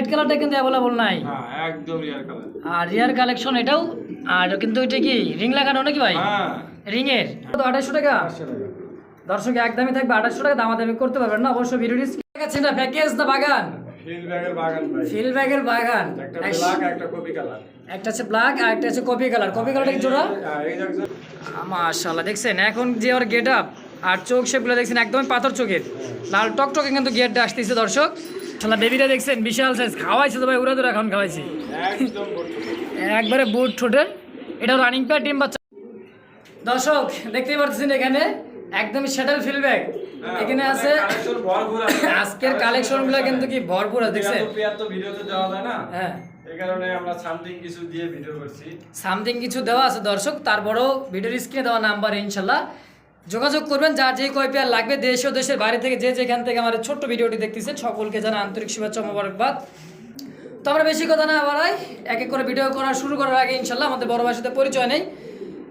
Red কালারটা কিন্তু available নাই। হ্যাঁ একদম রিয়ার কালার আর রিয়ার কালেকশন এটাও আর কিন্তু এটা কি রিং লাগানো নাকি ভাই? হ্যাঁ। রিং এর তো আঠাশশো টাকা। দর্শক একদমই থাকবে আঠাশশো টাকা দামাদামি করতে পারবেন না। অবশ্য ভিডিওটি দেখাচ্ছি না প্যাকেজ না বাগান। হিল ব্যাগের বাগান ভাই। ফিল ব্যাগের বাগান। একটা ব্ল্যাক একটা কপি কালার একটা হচ্ছে ব্ল্যাক আর একটা হচ্ছে কপি কালার কপি কালারটা কি জোড়া? হ্যাঁ দেখছেন মাশাআল্লাহ দেখছেন? এখন যে ওর গেট আপ আর চোখ শেপগুলো দেখছেন একদমই পাথর চোখের। লাল টকটকে কিন্তু গেটটা আসতেছে দর্শক। শালা বেবিটা দেখছেন? বিশাল সাইজ খাওয়াইছে তো ভাই উড়া দুরা এখন খাওয়াইছি। একবারে বুট ঠোঁটের এটা রানিং প্যাড টিম বাচ্চা। দর্শক দেখতেই পাচ্ছেন এখানে সেটেল ফিল ব্যাগ এখানে আছে আজকের কালেকশনগুলো কিন্তু কি ভরপুর আছে দেখছেন? তো ভিডিওতে দেওয়া যায় না? হ্যাঁ। কারণে আমরা সামথিং কিছু দিয়ে ভিডিও করছি। সামথিং কিছু দেওয়া আছে দর্শক তারপরেও ভিডিওর স্ক্রিনে দেওয়া নাম্বার ইনশাল্লাহ। যোগাযোগ করবেন যার যে কয় পেয়ার লাগবে দেশ ও দেশের বাইরে থেকে যে যেখান থেকে আমার ছোট্ট ভিডিওটি দেখতেছেন সকলকে জানা আন্তরিক শুভেচ্ছা মোবারকবাদ। তো আমরা বেশি কথা না বাড়াই এক এক করে ভিডিও করা শুরু করার আগে ইনশাল্লাহ আমাদের বড় ভাইয়ের সাথে পরিচয় নেই।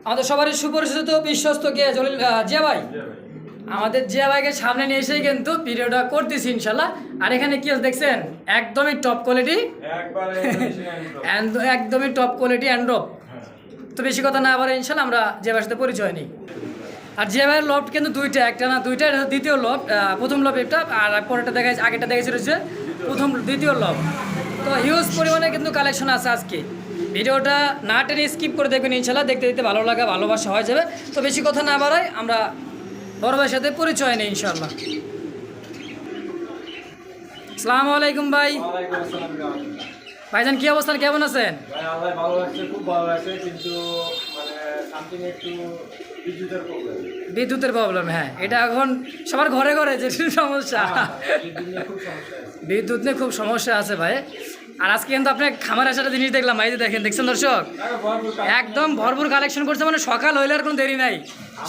আমাদের সবারই সুপরিচিত বিশ্বস্ত কে জলিল জিয়া ভাই? আমাদের জিয়া ভাইকে সামনে নিয়ে এসেই কিন্তু ভিডিওটা করতেছি ইনশাল্লাহ। আর এখানে কি দেখছেন? একদমই টপ কোয়ালিটি একদমই টপ কোয়ালিটি অ্যান্ড্রপ। তো বেশি কথা না আবার ইনশাল্লাহ আমরা যে ভাইয়ের সাথে পরিচয় নিই। আর যে ভাইয়ের লফট কিন্তু দুইটা একটা না দুইটা দ্বিতীয় লফট প্রথম লফট এটা আর পরেরটা দেখা যাচ্ছে আগেরটা দেখা যাচ্ছে প্রথম দ্বিতীয় লফট তো হিউজ পরিমাণে কিন্তু কালেকশন আছে আজকে। ভিডিওটা না টেনে স্কিপ করে দেখবেন ইনশাল্লাহ দেখতে দেখতে ভালো লাগা ভালোবাসা হয়ে যাবে। তো বেশি কথা না বাড়াই আমরা বড় ভাইয়ের সাথে পরিচয় নিই ইনশাল্লাহ আসসালামু আলাইকুম ভাই। ভাই। ভাইজান কি অবস্থান কেমন আছেন? ভাই আল্লাহ ভালো লাগছে খুব ভালো লাগছে কিন্তু একটু বিদ্যুতের প্রবলেম হ্যাঁ। এটা এখন সবার ঘরে ঘরে যে সমস্যা। বিদ্যুৎ নিয়ে খুব সমস্যা আছে। বিদ্যুৎ নিয়ে খুব সমস্যা আছে ভাই। আর আজকে কিন্তু আপনি খামার আসার জিনিস দেখলাম ভাই দেখেন দেখছেন দর্শক? একদম ভরপুর কালেকশন করছে মানে সকাল হইলে আর কোনো দেরি নাই।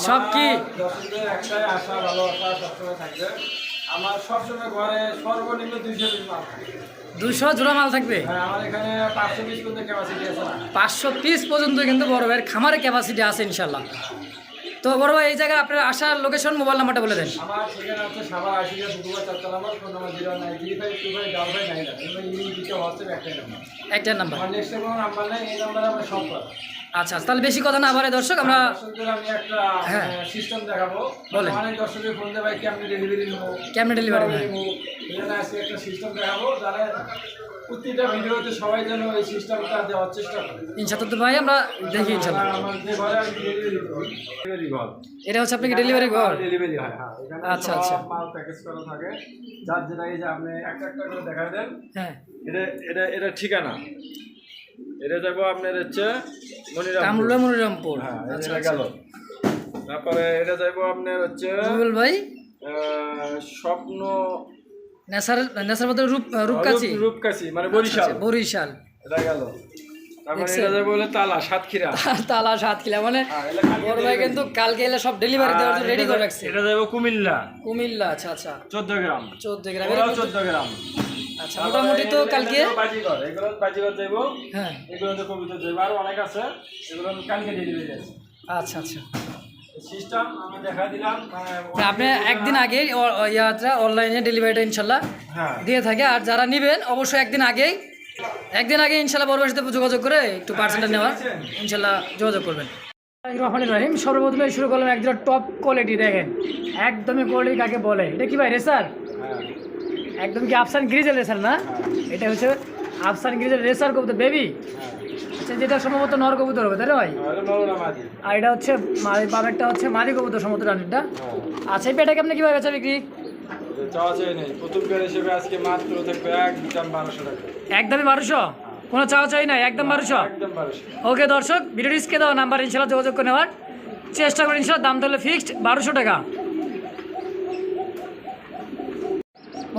সব কি? আমার সবসময় ঘরে সর্বনিম্ন দুইশো পিস মাল দুশো জোড়া মাল থাকবে? হ্যাঁ আমার এখানে পাঁচশো পিস পর্যন্ত ক্যাপাসিটি আছে। পাঁচশো পিস পর্যন্ত কিন্তু বড় ভাইয়ের খামারের ক্যাপাসিটি আছে ইনশাল্লাহ। তো বড় ভাই এই জায়গায় আপনার আসার লোকেশন মোবাইল নাম্বারটা বলে দেন। আমার হচ্ছে আশিকা চারটা number phone number zero nine three five two five double five nine এবার ইমেল দিতে হোয়াটসঅ্যাপ একটাই নাম্বার একটা নাম্বার নেক্সট কোনো নাম্বার নেই এই নাম্বারে আমরা সব পাবো আচ্ছা তাহলে বেশি কথা না বাড়ে দর্শক আমরা দর্শকদের আমি একটা হ্যাঁ। সিস্টেম দেখাবো। বলেন। অনেক দর্শকের ফোন দেবে কি আমি ডেলিভারি নেব? কেমনে ডেলিভারি কীভাবে নেব? আজকে একটা সিস্টেম দেখাবো যারা প্রতিটা ভিডিওতে সবাই যেন এই সিস্টেমটা দেওয়ার চেষ্টা করে। ইনশাল্লাহ তো ভাই আমরা দেখি ইনশাল্লাহ আমার যে ঘরে আমি ডেলিভারি ডেলিভারি ঘর এটা হচ্ছে আপনাকে ডেলিভারি ঘর? ডেলিভারি হয় হ্যাঁ। আচ্ছা, আচ্ছা। মাল প্যাকেজ করা থাকে। যার যেটা এই যে আপনি একটা একটা করে দেখায় দেন। হ্যাঁ। এটা এটা এটা ঠিকানা। এটা যাব আপনার হচ্ছে কামরুলা মনিরামপুর। হ্যাঁ আচ্ছা গেল। তারপরে এটা যাব আপনার হচ্ছে ভাই? স্বপ্ন নেসার নেসার মধ্যে রূপ রূপকাচি? রূপ- মানে বরিশাল। আচ্ছা, বরিশাল। এটা গেল। তালা সাতক্ষীরা। মানে হ্যাঁ, বড় ভাই কিন্তু কালকে এলে সব ডেলিভারি দেওয়ার জন্য রেডি করে রাখছে। এটা যাব কুমিল্লা। কুমিল্লা আচ্ছা আচ্ছা। চোদ্দ গ্রাম। চোদ্দ গ্রাম চোদ্দ গ্রাম। আচ্ছা মোটামুটি তো কালকে এগুলো যাইবো হ্যাঁ। এগুলো তো কবিতা যাইবো আরও অনেক আছে। এগুলো কালকে ডেলিভারি আছে আচ্ছা আচ্ছা। সিস্টেম আমি দেখা দিলাম মানে তা আপনি একদিন আগে অনলাইনে ডেলিভারিটা ইনশাল্লাহ হ্যাঁ। দিয়ে থাকে। আর যারা নেবেন অবশ্যই একদিন আগেই একদিন আগে ইনশাল্লাহ সাথে যোগাযোগ করে একটু পার্সেন্টটা নেওয়ার ইনশাল্লাহ যোগাযোগ করবেন। রহমান রহিম। সর্বপ্রথমে শুরু করলাম একদম টপ কোয়ালিটি দেখেন। একদমই কোয়ালিটি কাকে বলে? এটা কি ভাই রেসার হ্যাঁ। একদম কি আফসান গ্রিজের রেসার না? এটা হচ্ছে আফসান গ্রিজের রেসার কবুতর বেবি যেটা সম্ভবত নর কবুতর হবে তাই না ভাই? মাঝি আর এটা হচ্ছে মারি বামেরটা হচ্ছে মারি কবুতর সম্ভবত রানিরটা হ্যাঁ। আচ্ছা এই পেটাকে আপনি কীভাবে বেচা বিক্রি? একদমই বারোশো কোনো চাওয়া চাই না একদম বারোশো। ওকে দর্শক ভিডিও রিস্কে দেওয়া নাম্বার ইনশাল্লাহ যোগাযোগ করে নেওয়ার চেষ্টা করি ইনশাল্লাহ দাম তাহলে ফিক্সড বারোশো টাকা।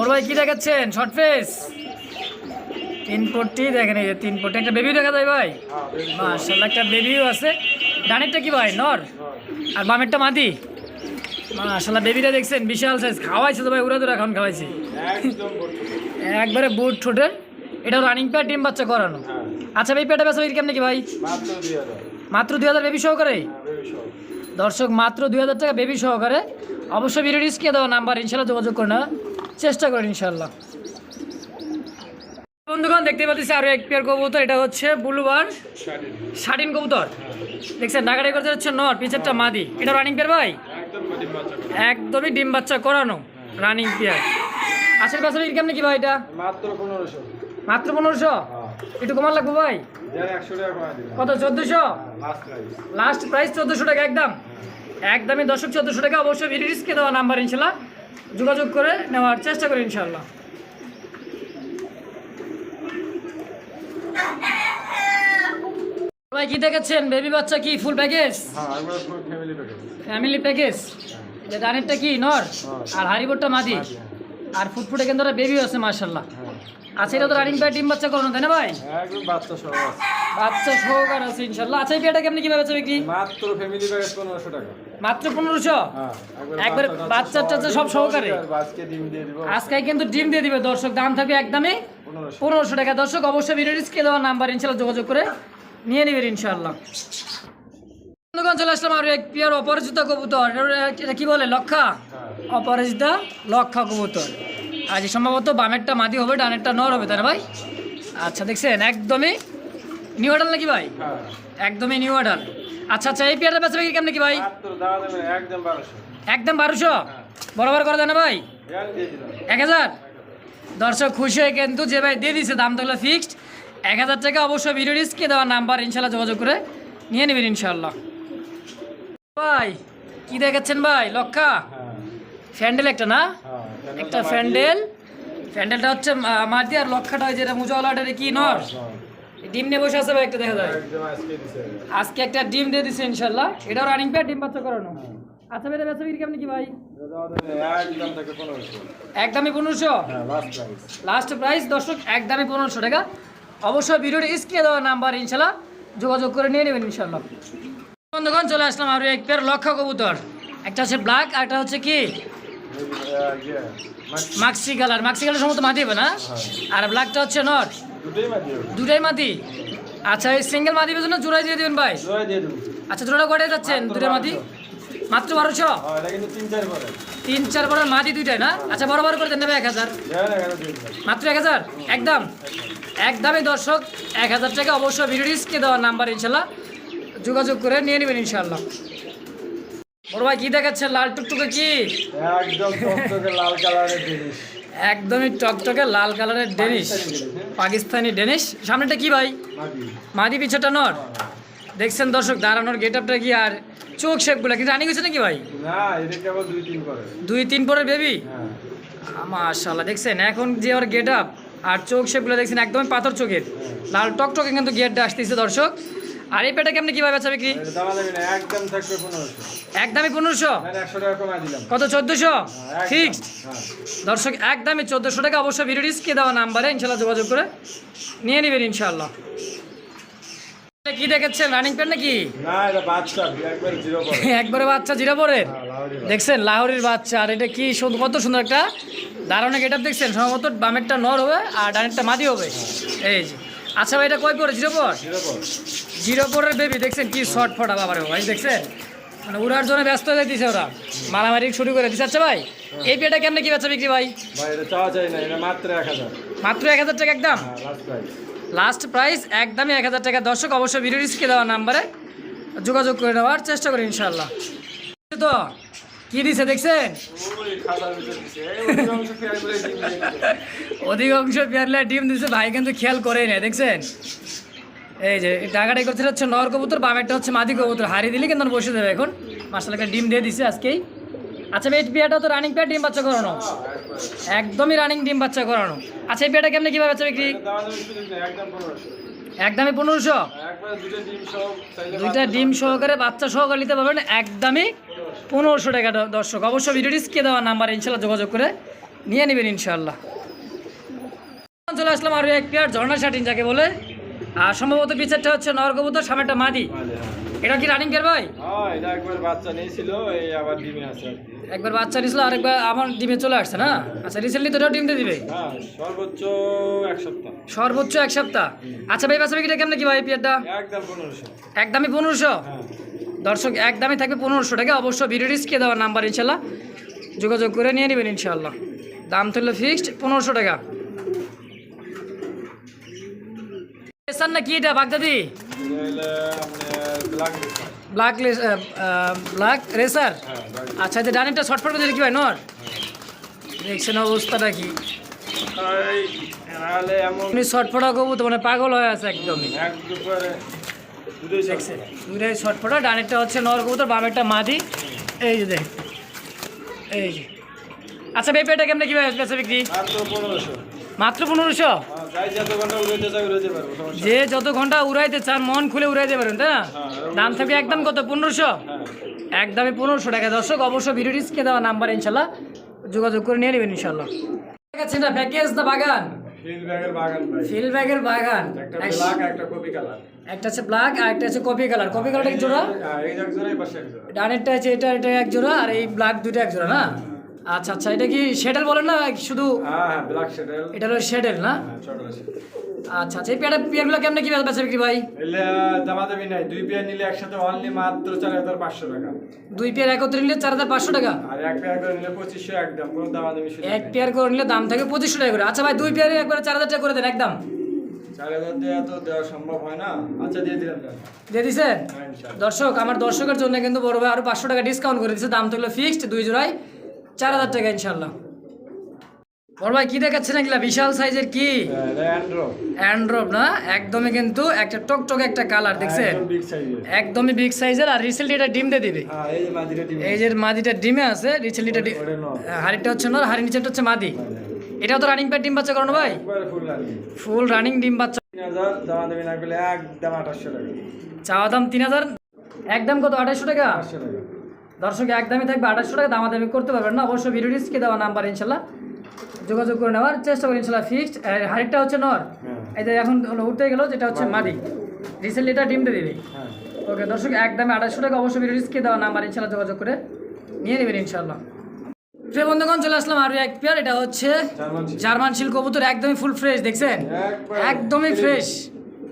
ভাই কী দেখাচ্ছেন? শর্ট ফেস তিন পট্টি দেখেন এই যে তিন পট্টি একটা বেবিও দেখা যায় ভাই? হ্যাঁ মার্শাল্লাহ একটা বেবিও আছে। ডানেরটা কি ভাই? নর? আর বামেরটা মাদি? মার্শাল্লাহ বেবিটা দেখছেন? বিশাল সাইজ খাওয়াইছে তো ভাই উড়া দুরা এখন খাওয়াইছি। একবারে বুট ঠোঁটের এটা রানিং প্যাড ডিম বাচ্চা করানো। আচ্ছা এই প্যাডটা বিক্রি কেমন কি ভাই? মাত্র দুই হাজার বেবি সহকারে? হ্যাঁ বেবি দর্শক, মাত্র দুই হাজার টাকা বেবি সহকারে। অবশ্যই ভিডিও রিস্কে দেওয়া নাম্বার ইনশাল্লাহ যোগাযোগ করে নেওয়ার চেষ্টা করেন ইনশাল্লাহ বন্ধুগণ দেখতে পাচ্ছি আরও এক পেয়ার কবুতর এটা হচ্ছে বুলুবার শাটিন কবুতর। দেখছেন ডাকাডাকি করতে হচ্ছে নর পিছেরটা মাদি। এটা রানিং পেয়ার ভাই। একদমই ডিম বাচ্চা করানো রানিং পেয়ার আশের পাশে কেমনি কি ভাই এটা? মাত্র পনেরোশো। মাত্র পনেরোশো? একটু কমান লাগবো ভাই? কত চোদ্দোশো? লাস্ট প্রাইস চোদ্দোশো টাকা একদম। একদমই দশক চোদ্দোশো টাকা অবশ্যই ভিডিও দেওয়া নাম্বার ইনশাল্লাহ। যোগাযোগ করে নেওয়ার চেষ্টা করি ইনশাল্লাহ। ভাই কি দেখেছেন? বেবি বাচ্চা কি? ফুল প্যাকেজ হ্যাঁ ফ্যামিলি প্যাকেজ যে রানেরটা কি? নর? আর হারিবোরটা মাদি? আর ফুটফুটে কিন্তু বেবি আছে মার্শাল্লাহ হ্যাঁ। আচ্ছা এটা তো রানিং প্যাড ডিম বাচ্চা করানো তাই না ভাই? একদম বাচ্চা সহ বাচ্চা সহকার আছে ইনশাল্লাহ আচ্ছা এই পেয়ারটা কেমনি কীভাবে বিক্রি? মাত্র ফ্যামিলি প্যাকেজ পনেরোশো টাকা। মাত্র পনেরোশো? হ্যাঁ একবারে বাচ্চা টাচ্চা সব সহকারে? আজকে ডিম দিয়ে দিব। আজকে কিন্তু ডিম দিয়ে দিবে দর্শক। দাম থাকবে একদমই পনেরোশো। টাকা। দর্শক অবশ্যই ভিডিও রিস্কে দেওয়ার নাম্বার ইনশাল্লাহ যোগাযোগ করে নিয়ে নেবেন ইনশাল্লাহ বন্ধুগণ চলে আসলাম আর এক পিয়ার অপরাজিত কবুতর। এটা- কি বলে? লক্ষা? হ্যাঁ। অপরাজিতা লক্ষা কবুতর। আজ সম্ভবত বামেরটা মাদি হবে ডানেরটা নর হবে তাই ভাই? আচ্ছা দেখছেন? একদমই নিউ আডাল নাকি ভাই? হ্যাঁ। একদমই নিউ আডাল আচ্ছা আচ্ছা এই পেয়ারটা বেচা বিক্রি কেমন নাকি ভাই? একদম বারোশো। বারোশো? বরাবর করে দেয় না ভাই? এক হাজার? দর্শক খুশি হয়ে কিন্তু যে ভাই দিয়ে দিছে দাম তাহলে ফিক্সড এক হাজার টাকা অবশ্যই ভিডিও রিস্কে দেওয়ার নাম্বার ইনশাল্লাহ যোগাযোগ করে নিয়ে নেবেন ইনশাল্লাহ ভাই কি দেখাচ্ছেন ভাই? লক্ষা? হ্যাঁ। ফ্যান্ডেল একটা না? হ্যাঁ একটা ফ্যান্ডেল ফ্যান্ডেলটা হচ্ছে মাটি আর লক্ষাটা হয় যেটা মুজাওয়ালাটা কি নর? ডিম নিয়ে বসে আছে ভাই একটা দেখা যায়। আজকে একটা ডিম দিয়ে দিছে ইনশাল্লাহ এটাও রানিং প্যাড ডিম বাচ্চা করানো। আচ্ছা ভাই এটা বেচা বিক্রি কেমন কি ভাই? দাওয়া একদমই পনেরোশো? হ্যাঁ লাস্ট প্রাইস দর্শক একদমই পনেরোশো টাকা। অবশ্যই ভিডিওটি স্ক্রিনে দেওয়া নাম্বার ইনশাল্লাহ যোগাযোগ করে নিয়ে নেবেন ইনশাল্লাহ বন্ধুগণ চলে আসলাম আরও এক পেয়ার লক্ষ্য কবুতর। একটা হচ্ছে ব্ল্যাক আর একটা হচ্ছে কি? মাক্সি কালার মাক্সি কালার সম্ভবত মাটি হবে না? আর ব্ল্যাকটা হচ্ছে নট দুটোই মাটি? আচ্ছা এই সিঙ্গেল মাটি জন্য জোড়াই দিয়ে দিবেন ভাই। আচ্ছা জোড়া কটাই যাচ্ছেন? দুটাই মাটি? মাত্র বারোশো? হ্যাঁ তিন চার করে। বড় মাটি দুইটাই না? আচ্ছা বড় বড় করে দেন এক হাজার। মাত্র এক হাজার? একদম। একদমই দর্শক এক হাজার টাকা অবশ্যই ভিডিও রিস্কে দেওয়ার নাম্বার ইনশাল্লাহ যোগাযোগ করে নিয়ে নেবেন ইনশাল্লাহ বড় ভাই কি দেখাচ্ছে লাল টুকটুকে কি? লাল কালারের জিনিস। একদমই টকটকে লাল কালারের ডেনিশ। পাকিস্তানি ডেনিশ। সামনেটা কি ভাই? মাদি। পিছাটা নর। দেখছেন দর্শক দাঁড়ানোর গেট আপটা কি আর চোখ শেপগুলো কি রানিং হয়েছে নাকি ভাই? দুই তিন পরের বেবি হ্যাঁ। মাশাল্লাহ দেখছেন? এখন যে ওর গেট আপ আর চোখ শেপগুলো দেখছেন একদমই পাথর চোখের। লাল টকটকে কিন্তু গেটটা আসতেছে দর্শক। আর এই পেটা কেমনি কীভাবে বেচা বিক্রি? একদমই পনেরোশো? টাকা কত চোদ্দোশো? হ্যাঁ। ফিক্সড হ্যাঁ। দর্শক একদমই চোদ্দোশো টাকা। অবশ্যই ভিডিও রিস্কে দেওয়া নাম্বারে ইনশাল্লাহ যোগাযোগ করে নিয়ে নেবেন ইনশাল্লাহ কি দেখেছেন? রানিং প্যান্ট নাকি? বাচ্চা একবার বাচ্চা জিরা পরে? দেখছেন লাহোরের বাচ্চা। আর এটা কি কত সুন্দর একটা দারুণ গেট আপ দেখছেন? সম্ভবত বামেরটা নর হবে আর ডানেরটা মাদি হবে। এই যে। আচ্ছা ভাই এটা কয় পরে? জিরো পর? জিরো পরের বেবি দেখছেন কি শর্ট ফটা বাবারে ভাই দেখছেন? মানে উড়ার জন্য ব্যস্ত হয়ে দিছে ওরা। মারামারি শুরু করে দিচ্ছে আচ্ছা ভাই এই পেটা কেমনে কি বেচা বিক্রি ভাই? এক হাজার। মাত্র এক হাজার টাকা একদম? হ্যাঁ লাস্ট প্রাইস একদমই এক হাজার টাকা। দর্শক অবশ্যই ভিডিও রিস্কে দেওয়া নাম্বারে যোগাযোগ করে নেওয়ার চেষ্টা করি ইনশাল্লাহ তো কি দিছে দেখছেন? অধিকাংশ করে। পেয়ারলে ডিম দিছে। ভাই কিন্তু খেয়াল করেই না দেখছেন? এই যে টাকাটাই করছে হচ্ছে নর কবুতর বামেরটা হচ্ছে মাদি কবুতর। হারিয়ে দিলে কিন্তু বসে দেবে এখন। মাসালাকে ডিম দিয়ে দিছে আজকেই। আচ্ছা এই পেয়ারটা তো রানিং পেয়ার ডিম বাচ্চা করানো। একদমই রানিং ডিম বাচ্চা করানো। আচ্ছা এই পেয়ারটা কেমনে, কীভাবে বাচ্চা বিক্রি? একদমই পনেরোশো? দুইটা ডিম সহকারে বাচ্চা সহকারে নিতে পারবেন একদমই পনেরোশো টাকা দর্শক। অবশ্যই ভিডিওটি কে দেওয়া নাম্বার ইনশাল্লাহ যোগাযোগ করে নিয়ে নেবেন ইনশাল্লাহ। চলে আসলাম আর এক পেয়ার ঝর্ণা শাটিন, যাকে বলে আর সম্ভবত পিছারটা হচ্ছে নরকবুতর সামনেটা মাদি। এটা কি রানিং পেয়ার ভাই? হ্যাঁ, এটা একবার বাচ্চা নিয়েছিল এই আবার ডিমে আছে একবার বাচ্চা নিয়েছিল আরেকবার আমার ডিমে চলে আসছে না? আচ্ছা রিসেন্টলি তো ডিম দিয়ে দিবে? হ্যাঁ সর্বোচ্চ এক সপ্তাহ। সর্বোচ্চ এক সপ্তাহ। আচ্ছা ভাই বাচ্চা বিক্রিটা কেমন কি ভাই পেয়ারটা একদম পনেরোশো। একদমই পনেরোশো? হ্যাঁ। দর্শক একদমই থাকবে পনেরোশো টাকা। অবশ্য ভিডিও রিস্কে দেওয়ার নাম্বার ইনশাল্লাহ যোগাযোগ করে নিয়ে নেবেন ইনশাল্লাহ দাম থাকলে ফিক্সড পনেরোশো টাকা। রেসার না কি এটা বাগদাদি? ব্ল্যাক ব্ল্যাক রেসার আচ্ছা যে ডানেরটা শর্টফট করে কি ভাই নর? দেখছেন অবস্থাটা কি? এমন উনি কবু তো মানে পাগল হয়ে আছে একদমই। দুটোই শর্টফটা ডানেরটা হচ্ছে নর কবুতর বামেরটা মাদি। এই যে দেখ এই যে। আচ্ছা বেপেটা কেমনে কি বেচা বিক্রি? মাত্র পনেরোশো। মাত্র পনেরোশো? যে যত ঘণ্টা উড়াইতে চান মন খুলে উড়াইতে পারেন তাই না? হ্যাঁ, দাম থাকবে একদম কত? পনেরোশো? হ্যাঁ। একদমই পনেরোশো টাকা। দর্শক অবশ্যই ভিডিও রিস্কে দেওয়া নাম্বার ইনশাল্লাহ যোগাযোগ করে নিয়ে নেবেন ইনশাল্লাহ। আছে না প্যাকেজ না বাগান? ফিল ব্যাগের বাগান একটা হচ্ছে ব্ল্যাক আর একটা হচ্ছে কপি কালার কপি কালারটা এক জোড়া ডানেরটা আছে এটা এটা এক জোড়া আর এই ব্ল্যাক দুটো এক জোড়া না? আচ্ছা আচ্ছা এটা কি শেডেল বলেন না শুধু হ্যাঁ হ্যাঁ ব্ল্যাক শেডেল এটা হলো শেডেল না? হ্যাঁ আচ্ছা আচ্ছা এই পেয়ারগুলো কেমনে কি বেচা বিক্রি ভাই? দামা দামি নাই দুই পেয়ার নিলে একসাথে অনলি মাত্র চার হাজার পাঁচশো টাকা। দুই পেয়ার একত্রে নিলে চার হাজার পাঁচশো টাকা? আর এক পেয়ার করে নিলে পঁচিশশো একদম কোনো দামা দামি এক পেয়ার করে নিলে দাম থাকে পঁচিশশো টাকা করে। আচ্ছা ভাই দুই পেয়ারে একবারে চার হাজার টাকা করে দেন একদম। হয় আচ্ছা দর্শক আমার দর্শকের জন্য কিন্তু বড় ভাই আরও পাঁচশো টাকা ডিসকাউন্ট করে দিচ্ছে দাম থাকল ফিক্সড দুই জোড়ায়। চার হাজার টাকা ইনশাল্লাহ। বড় ভাই কি দেখাচ্ছেন এগুলা? বিশাল সাইজের কি? হ্যাঁ, অ্যান্ড্রপ না? একদমই কিন্তু একটা টকটক একটা কালার দেখছেন? একদমই বিগ সাইজের আর রিসেন্টলি এটা ডিম দিয়ে দিবে। হ্যাঁ এই যে মাদিটা ডিমে আছে। এটা ডি- ওটা হাড়িটা হচ্ছে নর হাড়ি নিচেটা হচ্ছে মাদি। এটাও তো রানিং প্যাড ডিম বাচ্চা করানো ভাই? ফুল রানিং ডিম বাচ্চা। না চাওয়া দাম তিন হাজার একদম কত আঠাশশো টাকা। দর্শক একদমই থাকবে আঠাশশো টাকা দামাদামি করতে পারবেন না। অবশ্যই ভিডিও ডিসকে দেওয়া নাম্বার ইনশাল্লাহ। যোগাযোগ করে নেওয়ার চেষ্টা করি ইনশাল্লাহ ফিক্সড হাড়িটা হচ্ছে নর। হ্যাঁ। এই যে এখন হলো উঠতে গেল যেটা হচ্ছে মাদি রিসেন্টলি এটা ডিমটা দিবে। ওকে দর্শক একদমই আঠাশশো টাকা অবশ্যই ভিডিও ডিসকে দেওয়া নাম্বার ইনশাল্লাহ যোগাযোগ করে নিয়ে নেবেন ইনশাল্লাহ। প্রিয় বন্ধুগণ চলে আসলাম আরও এক পেয়ার এটা হচ্ছে জার্মান শিল কবুতর একদমই ফুল ফ্রেশ দেখছেন? একদমই ফ্রেশ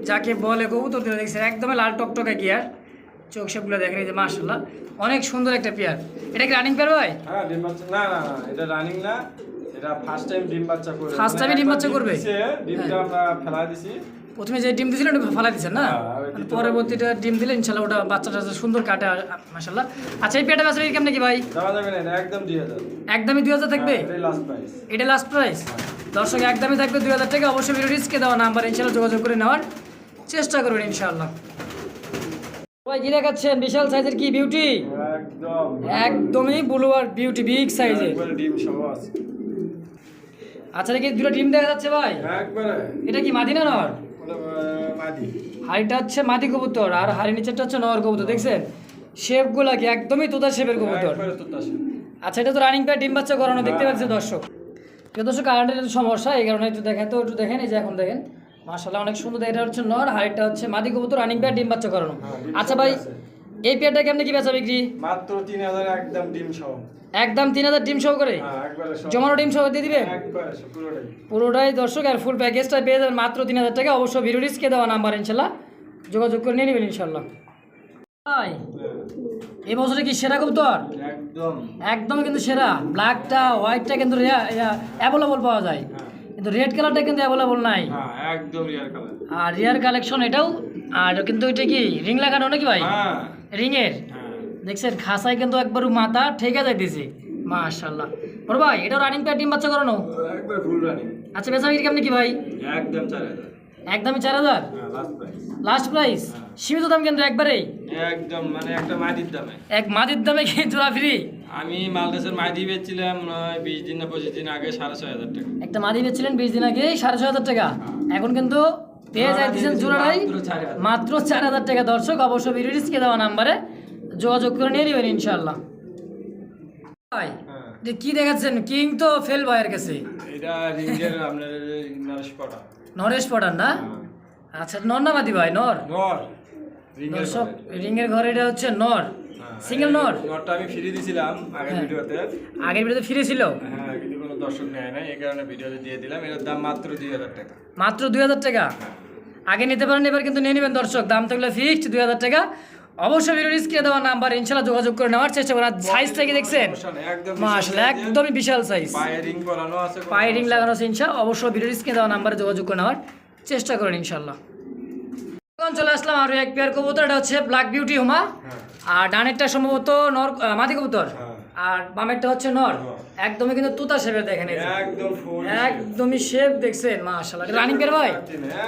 যাকে বলে কবুতর দেখছেন? একদমই লাল টকটকে গিয়ার চোখ শেপগুলো দেখেন এই যে মার্শাল্লাহ অনেক সুন্দর একটা পেয়ার। এটা কি রানিং পেয়ার ভাই? হ্যাঁ ডিম বাচ্চা না না না এটা রানিং না এটা ফার্স্ট টাইম ডিম বাচ্চা করবে। First time এ ডিম বাচ্চা করবে? ডিমটা আমরা ফেলা দিছি। প্রথমে যে ডিম দিয়েছিলেন ওটা ফালা দিচ্ছেন না? হ্যাঁ, দ্বিতীয়- পরবর্তীটা ডিম দিলে ইনশাল্লাহ ওটা বাচ্চাটা সুন্দর কাটে মাসাল্লাহ আচ্ছা এই পেয়ারটা বেচা কেমন কি ভাই? একদম দুই হাজার। একদমই দুই হাজার থাকবে? এটা লাস্ট প্রাইস দর্শক একদমই থাকবে দুই হাজার টাকা। অবশ্যই রিস্কে দেওয়া নাম্বার ইনশাল্লাহ যোগাযোগ করে নেওয়ার চেষ্টা করবেন ইনশাআল্লাহ। ভাই কি দেখাচ্ছেন বিশাল সাইজের কি বিউটি একদম। একদমই ব্লু আর বিউটি বিগ সাইজের ডিম সহ আছে। আচ্ছা দেখি দুটো ডিম দেখা যাচ্ছে ভাই। একবারে। এটা কি মাদি না নর? মাদি। হাড়িটা হচ্ছে মাদি কবুতর আর হাড়ি নিচেরটা হচ্ছে নর কবুতর দেখছেন? শেপগুলা কি একদমই তোতা শেপের কবুতর। আচ্ছা এটা তো রানিং প্যাড ডিম বাচ্চা করানো দেখতে পাচ্ছি দর্শক। দর্শক কারেন্টের সমস্যা এই কারণে একটু দেখেন তো একটু দেখেন এই যে এখন দেখেন। মার্শাল্লাহ অনেক সুন্দর। এটা হচ্ছে নর হাড়িটা হচ্ছে মাদি কবুতর রানিং প্যাড ডিম বাচ্চা করানো। হ্যাঁ, আচ্ছা ভাই এই পেয়ারটা কেমনে কি বেচা বিক্রি? মাত্র তিন হাজার একদম ডিম সহ। একদম তিন হাজার ডিম সহ করে? হ্যাঁ একবারে সহ। জমানো ডিম সহ দিয়ে দিবে? একবারে সহ, পুরোটাই। পুরোটাই দর্শক আর ফুল প্যাকেজটা পেয়ে যাবেন মাত্র তিন হাজার টাকা। অবশ্য ভিডিও রিস্কে দেওয়া নাম্বার ইনশাল্লাহ যোগাযোগ করে নিয়ে নেবেন ইনশাল্লাহ ভাই এই বছরে কি সেরা কবুতর? একদম। একদম কিন্তু সেরা। ব্ল্যাকটা হোয়াইটটা কিন্তু অ্যাভেলেবল পাওয়া যায়। কিন্তু রেড কালারটা কিন্তু অ্যাভেলেবল নাই। হ্যাঁ একদম রিয়ার কালার আর রিয়ার কালেকশন এটাও আর কিন্তু এটা কি রিং লাগানো নাকি ভাই? হ্যাঁ। এর হ্যাঁ। দেখছেন খাসায় কিন্তু একবার মাথা ঠেকে যাইতেছে। মাশাল্লাহ বড় ভাই এটা রানিং প্যাড ডিম বাচ্চা করানো? একবার ফুল রানিং আচ্ছা বেচা বিক্রি কেমনি কি ভাই? একদম চার হাজার। একদমই চার হাজার? হ্যাঁ লাস্ট প্রাইস সীমিত দাম কিন্তু একবারেই একদম মানে একটা মাটির দামে। এক মাদির দামে কি জোড়া ফ্রি আমি মালদেশের মাটি বেচছিলাম মনে হয় বিশ দিন না পঁচিশ দিন আগে সাড়ে ছয় হাজার টাকা। একটা মাদি বেচছিলেন বিশ দিন আগে সাড়ে ছয় হাজার টাকা। এখন কিন্তু পেয়ে যাইতেছেন জোড়াটাই। মাত্র চার হাজার। টাকা। দর্শক অবশ্য ভিডিওটিসকে দেওয়া নাম্বারে যোগাযোগ করে নিয়ে নেবেন ইনশাল্লাহ ভাই হ্যাঁ। কি দেখাচ্ছেন? কিং তো ফেল ভাইয়ের কাছে। এটা রিঙ্গের আপনার নরেশ নরেশ পড়ান না? আচ্ছা নর না মাদি ভাই? নর? নর। রিঙ্গের দর্শক রিং এর ঘরে এটা হচ্ছে নর। সিঙ্গেল নর? নরটা আমি ফ্রি দিছিলাম আগের হ্যাঁ। ভিডিওতে। আগের ভিডিওতে ফিরে ছিল? হ্যাঁ কিন্তু কোনো দর্শক নেয় না এই কারণে ভিডিওতে দিয়ে দিলাম। এর দাম মাত্র দুই হাজার টাকা। মাত্র দুই হাজার টাকা? আগে নিতে পারেন এবার কিন্তু নিয়ে নেবেন দর্শক। দাম থাকলে ফিক্সড দুই হাজার টাকা। অবশ্যই ভিডিও স্ক্রিনে দেওয়া নাম্বার ইনশাআল্লাহ যোগাযোগ করে নেওয়ার চেষ্টা করেন। সাইজটা কি দেখছেন? একদম মাশাআল্লাহ একদমই বিশাল সাইজ পাইরিং করানো আছে কোনো লাগানো আছে ইনশাআল্লাহ অবশ্যই ভিডিও স্ক্রিনে দেওয়া নাম্বারে যোগাযোগ করে নেওয়ার চেষ্টা করেন ইনশাআল্লাহ এখন চলে আসলাম আরও এক পেয়ার কবুতর এটা হচ্ছে ব্ল্যাক বিউটি হুমা আর ডানেরটা সম্ভবত নর মাদি কবুতর। হ্যাঁ। আর বামেরটা হচ্ছে নর। একদমই কিন্তু তুতা শেপের দেখেন একদম ফুল একদমই শেপ দেখছেন মাশাআল্লাহ। রানিং পেয়ার ভাই?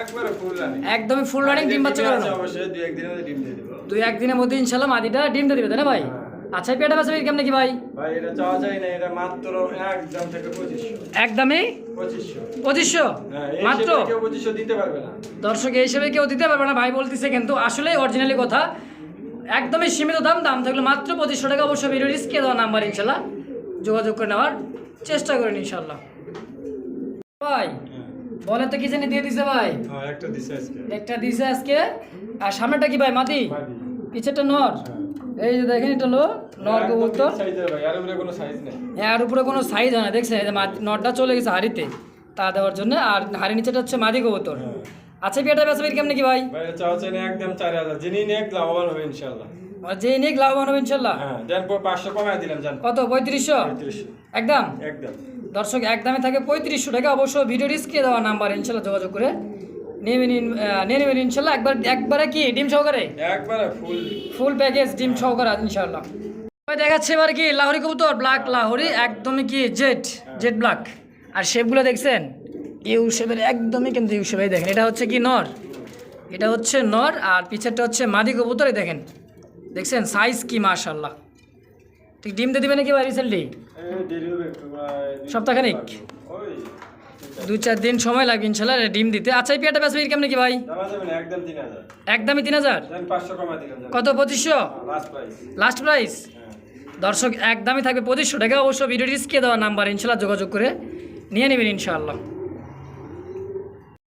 একবারে ফুল রানিং একদমই ফুল রানিং ডিম বাচ্চা করানো। অবশ্যই দুই একদিনের মধ্যে ডিম দিয়ে দেবো। দুই একদিনের মধ্যে ইনশাল্লাহ মাদিটা ডিমটা দিবে তাই না ভাই? আচ্ছা এই পেয়ারটা বেচা কেমন কি ভাই? ভাই এটা চাওয়া যায় না এটা মাত্র একদম থেকে পঁচিশশো। একদমই? পঁচিশশো। পঁচিশশো? হ্যাঁ এই মাত্র? হিসেবে কেউ পঁচিশশো দিতে পারবে না। দর্শক এই হিসেবে কেউ দিতে পারবে না ভাই বলতেছে কিন্তু আসলে অরিজিনালি কথা। একদমই সীমিত দাম দাম থাকলে মাত্র পঁচিশশো টাকা অবশ্যই ভিডিও রিস্কে দেওয়া নাম্বার ইনশাল্লাহ। যোগাযোগ করে নেওয়ার চেষ্টা করেন ইনশাল্লাহ। ভাই বলে তো কি জানি দিয়ে দিছে ভাই? হ্যাঁ একটা দিছে আজকে। আর সামনেটা কি ভাই মাদি? মাদি। পিছেরটা নর। এই যে দেখেন এটা হলো নর একদম কবুতর। এর আর উপরে কোনো সাইজ হয় না। দেখছেন নটটা চলে গেছে হাড়িতে। তা দেওয়ার জন্য। আর হাড়ি নিচেটা হচ্ছে মাদি কবুতর। আচ্ছা পেটা বেচা কেমনি কি ভাই? ভাই চাওয়া চাই একদম চার হাজার। যিনি নিয়ে লাভবান হবে ইনশাল্লাহ যে নিয়ে লাভবান হবে ইনশাল্লাহ হ্যাঁ দেন পর পাঁচশো কমায় দিলাম জান। কত? পঁয়ত্রিশশো? পঁয়ত্রিশশো। একদম? একদম। দর্শক একদমে থাকে পঁয়ত্রিশশো টাকা। অবশ্য ভিডিও রিস্কে দেওয়া নাম্বার ইনশাল্লাহ যোগাযোগ করে নিয়ে নিন নিয়ে নেবেন ইনশাল্লাহ একবার একবারে কি ডিম সহকারে? একবারে ফুল ফুল প্যাকেজ ডিম সহকারে ইনশাল্লাহ দেখাচ্ছে এবার কি লাহোরি কবুতর ব্ল্যাক লাহোরি একদমই কি জেড জেড ব্ল্যাক আর শেপগুলো দেখছেন? ইউ শেপের একদমই কিন্তু ইউ দেখেন, এটা হচ্ছে কি নর? এটা হচ্ছে নর আর পিছেরটা হচ্ছে মাদি কবুতর দেখেন। দেখছেন? সাইজ কি মাশাল্লাহ ঠিক ডিম দিয়ে দিবে নাকি ভাই রিসেন্টলি। সপ্তাহখানিক? দুই চার দিন সময় লাগবে ইনশাল্লাহ ডিম দিতে। আচ্ছা এই পেয়ারটা বেসবে কেমন কি ভাই? একদমই তিন হাজার। কত, পঁচিশশো? লাস্ট প্রাইস দর্শক, একদমই থাকবে পঁচিশশো টাকা। অবশ্য ভিডিও রিস্কে দেওয়া নাম্বার ইনশাল্লাহ যোগাযোগ করে নিয়ে নেবেন ইনশাআল্লাহ।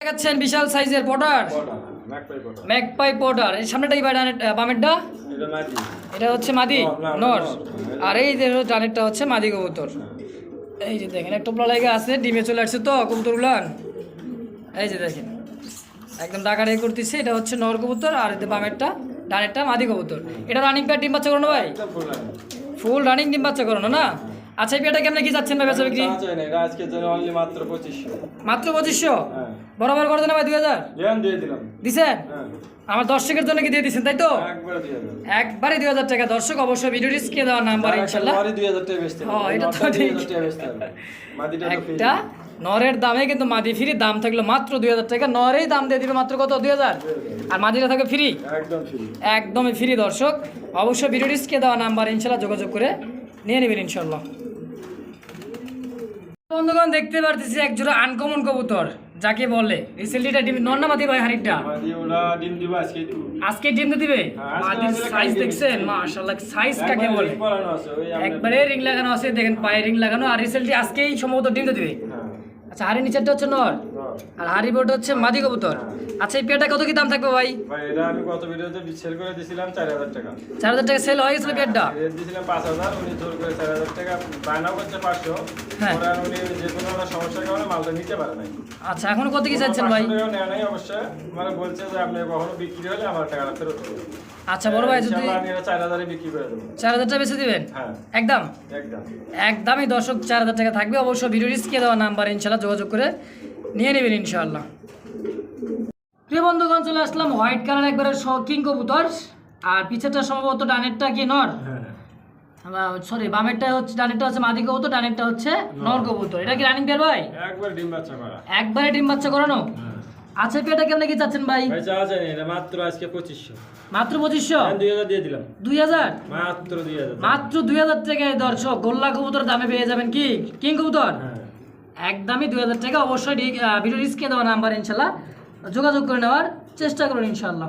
দেখাচ্ছেন বিশাল সাইজের পটার। Magpie Potter. এই সামনেটাই বামেরটা? এটা হচ্ছে মাদি? নর। আর এই যে ডানেরটা হচ্ছে মাদি কবুতর। এই যে দেখেন একটা টোপলা লাগে আছে ডিমে চলে আসছে তো কবুতর উলান। এই যে দেখেন একদম ডাকাডাকি করতেছে এটা হচ্ছে নর কবুতর আর বামেরটা ডানেরটা মাদি কবুতর। এটা রানিং প্যাড ডিম বাচ্চা করানো ভাই? ফুল রানিং ডিম বাচ্চা করানো না? আচ্ছা এই পেয়ারটা কেমনে কি যাচ্ছেন ভাই বেচা বিক্রি? মাত্র পঁচিশশো। মাত্র পঁচিশশো? হ্যাঁ। বরাবর করে দেন ভাই দুই হাজার? দিছেন? হ্যাঁ। আমার দর্শকের জন্য কি দিয়ে দিচ্ছেন তাই তো? একবারে দুই হাজার টাকা। দর্শক অবশ্যই ভিডিও রিস্কে দেওয়া নাম্বার ইনশাল্লাহ। এটা তো ঠিক। একটা নরের দামে কিন্তু মাদি ফ্রি দাম থাকল মাত্র দুই হাজার টাকা। নরেই দাম দিয়ে দিবে মাত্র কত? দুই হাজার? আর মাদিটা থাকবে ফ্রি একদম একদমই ফ্রি দর্শক। অবশ্যই ভিডিও রিস্কে দেওয়া নাম্বার ইনশাল্লাহ যোগাযোগ করে নিয়ে নেবেন ইনশাল্লাহ বন্ধুগণ দেখতে পারতেছি এক জোড়া আনকমন কবুতর। যাকে বলে। রিসেন্টলিটা ডিম নন না মাদি ভাই হারিটা ওরা ডিম দিবে আজকে দিব। আজকে ডিম দিবে? হ্যাঁ, মাদির সাইজ দেখছেন। মাশাআল্লাহ সাইজ কাকে বলে? একবারে রিং লাগানো আছে দেখেন পায়ে রিং লাগানো আর রিসেন্টলি আজকেই সম্ভবত ডিম দিবে। হ্যাঁ, আচ্ছা হাড়ি নিচেরটা হচ্ছে নর। আর হাড়ি বোর্ড হচ্ছে মাদি কবুতর। আচ্ছা এই পেয়ারটা কত কি দাম থাকবে ভাই? ভাই এটা আমি গত ভিডিওতে সেল করে চার হাজার টাকা। চার হাজার টাকা সেল হয়ে গেছিল পেয়ারটা? রেট দিয়েছিলাম পাঁচ হাজার উনি জোর করে চার হাজার টাকা। বায়নাও করছে পাঁচশো। হ্যাঁ। ওরা উনি যে কোনো একটা সমস্যার কারণে মালটা নিতে পারে নাই। আচ্ছা এখন কত কি চাচ্ছেন ভাই? টাকাও নাই অবশ্যই মানে বলছে যে আপনি কখনো বিক্রি হলে আমার টাকাটা ফেরত দেবেন। আচ্ছা বড় ভাই যদি চার হাজার টাকা বেশি দিবেন? হ্যাঁ। একদম? একদম। একদমই দর্শক চার হাজার টাকা থাকবে। অবশ্য ভিডিও রিস্কে দেওয়া নাম্বার ইনশাল্লাহ যোগাযোগ করে নিয়ে নেবেন ইনশাআল্লাহ। প্রিয় বন্ধুগণ চলে আসলাম হোয়াইট কালার একবারে কিং কবুতর। আর পিছেরটা সম্ভবত ডানেরটা কি নর? হ্যাঁ সরি বামেরটা হচ্ছে ডানেরটা হচ্ছে মাদি কবুতর ডানেরটা হচ্ছে নর। কবুতর। এটা কি রানিং পেয়ার ভাই? একবার ডিম বাচ্চা করা। একবারে ডিম বাচ্চা করানো? আচ্ছা পেয়ারটা কেমন কি চাচ্ছেন ভাই? ভাই চাওয়া যায় না, মাত্র আজকে পঁচিশশো। মাত্র পঁচিশশো? দুই হাজার দিয়ে দিলাম। দুই হাজার? মাত্র দুই হাজার। মাত্র দুই হাজার টাকায় দর্শক গোল্লা কবুতর দামে পেয়ে যাবেন কি? কিং কবুতর? হ্যাঁ। একদমই দুই হাজার টাকা অবশ্যই ভিডিও রিস্কে দেওয়া নাম্বার ইনশাল্লাহ। যোগাযোগ করে নেওয়ার চেষ্টা করুন, ইনশাল্লাহ।